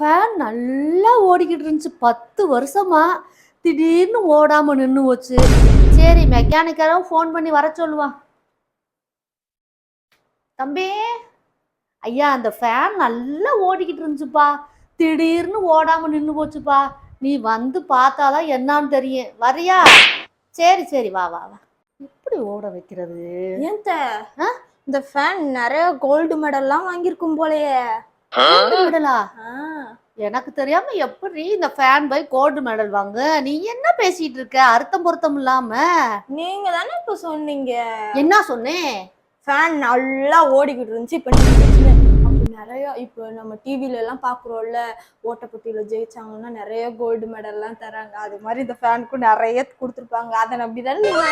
Fan நல்லா ஓடிக்கிட்டு இருந்துச்சு. பத்து வருஷமா திடீர்னு ஓடாம நின்று போச்சு. சரி மெக்கானிக்கரும் ஃபோன் பண்ணி வர சொல்லுவான் தம்பி ஐயா அந்த ஃபேன் நல்லா ஓடிக்கிட்டு இருந்துச்சுப்பா. திடீர்னு ஓடாம நின்று போச்சுப்பா. நீ வந்து பார்த்தாதான் என்னன்னு தெரியும். வரியா? சரி சரி வா வா வா. எப்படி ஓட வைக்கிறது? ஏன்? இந்த ஃபேன் நிறைய கோல்டு மெடல்லாம் வாங்கியிருக்கும் போலயே. விடலா? ஆ, எனக்கு தெரியாம எப்படி இந்த ஃபேன் பை கோல்டு மெடல் வாங்க? நீ என்ன பேசிட்டு இருக்க? அர்த்தம் பொருத்தம் இல்லாம? நீங்க தானே இப்ப சொன்னீங்க. என்ன சொன்னேன் ஃபேன் நல்லா ஓடிக்கிட்டு இருந்துச்சு. இப்ப நிறைய இப்போ நம்ம டிவில எல்லாம் பாக்குறோம்ல ஓட்டப்பட்டியில ஜெயிச்சாங்கன்னா நிறைய கோல்டு மெடல்லாம் தராங்க. அது மாதிரி இந்த ஃபேனுக்கும் நிறைய கொடுத்துருப்பாங்க. அதை நம்பி தானே நீங்க.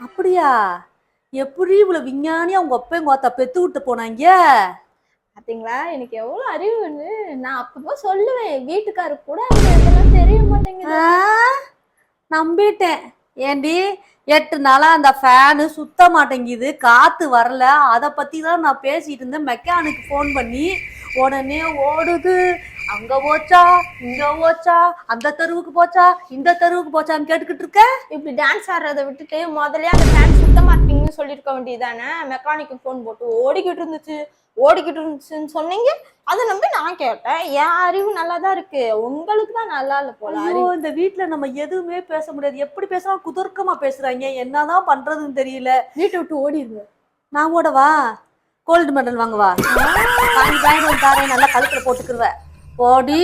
அப்படியா? எப்படி இவ்வளவு விஞ்ஞானியா உங்க அப்பா உங்க அத்தா பெத்து விட்டு போனாங்க? பாத்தீங்களா? எனக்கு எவ்வளவு அறிவுன்னு நான் அப்பப்போ சொல்லுவேன். வீட்டுக்காரு கூட இதெல்லாம் தெரிய மாட்டேங்குது. நம்பிட்டேன். ஏண்டி எட்டு நாளா அந்த ஃபேனு சுத்த மாட்டேங்குது. காத்து வரல. அதை பத்தி தான் நான் பேசிட்டு இருந்தேன். மெக்கானிக் ஃபோன் பண்ணி உடனே ஓடுது. அங்க போச்சா? இங்க போச்சா? அந்த தெருவுக்கு போச்சா? இந்த தெருவுக்கு போச்சான்னு கேட்டுக்கிட்டு இருக்க? இப்படி டான்ஸ் ஆடுறதை விட்டுட்டு முதல்ல அந்த ஃபேன் சுத்தமா இருக்கீங்கன்னு சொல்லியிருக்க வேண்டியதானே மெக்கானிக்கு ஃபோன் போட்டு ஓடிக்கிட்டு இருந்துச்சு. ஓடிக்கிட்டு இருந்துச்சுன்னு சொன்னீங்க. அதை நம்பி நான் கேட்டேன். என் அறிவு நல்லா தான் இருக்கு. உங்களுக்கு தான் நல்லா இல்லை போல இந்த வீட்ல நம்ம எதுவுமே பேச முடியாது. எப்படி பேசினாலும் குதர்க்கமா பேசுறாங்க. என்னதான் பண்றதுன்னு தெரியல. வீட்டை விட்டு ஓடிடுங்க நான் ஓடவா கோல்டு மெடல் வாங்கவா வாங்கி வாங்கி தாரேன். நல்லா கழுத்துல போட்டுக்குருவேன். போடி